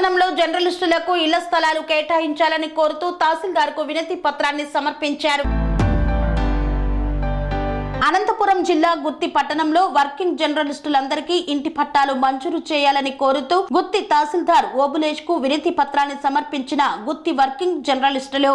పట్టణంలో జర్నలిస్టులకు ఇళ్ళ స్థలాలు కేటాయించాలని కోరుతూ తహసీల్దార్కు వినతి పత్రాన్ని సమర్పించారు. అనంతపురం జిల్లా గుత్తి పట్టణంలో వర్కింగ్ జర్నలిస్టులందరికీ ఇంటి పట్టాలు మంజూరు చేయాలని కోరుతూ గుత్తి తహసీల్దార్ ఓబులేష్కు వినతి పత్రాన్ని సమర్పించిన గుత్తి వర్కింగ్ జర్నలిస్టులు.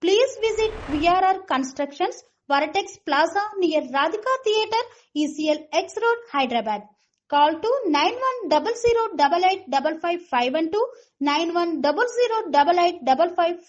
Please visit VRR Constructions, Varatex Plaza near Radhika Theatre, ECL X Road, Hyderabad. Call to 9100885551 91008855